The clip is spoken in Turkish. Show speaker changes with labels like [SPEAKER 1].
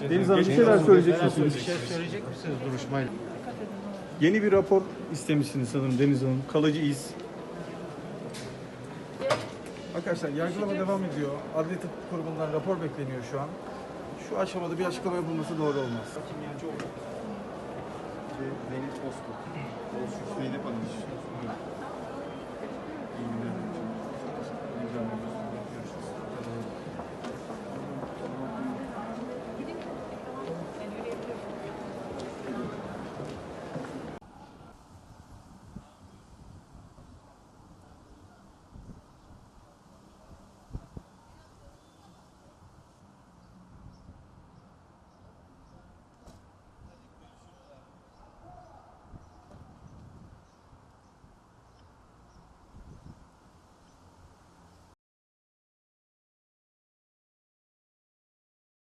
[SPEAKER 1] Deniz Hanım bir şeyler söyleyecek misiniz?
[SPEAKER 2] Bir şey söyleyecek misiniz duruşmayla?
[SPEAKER 1] Yeni bir rapor istemişsiniz sanırım Deniz Hanım. Kalıcı iz.
[SPEAKER 3] Arkadaşlar yargılama devam ediyor. Adli Tıp Kurumu'ndan rapor bekleniyor şu an. Şu aşamada bir açıklama yapılması doğru olmaz.
[SPEAKER 4] Zeynep Bozkurt. Bozkurt Zeynep Hanım.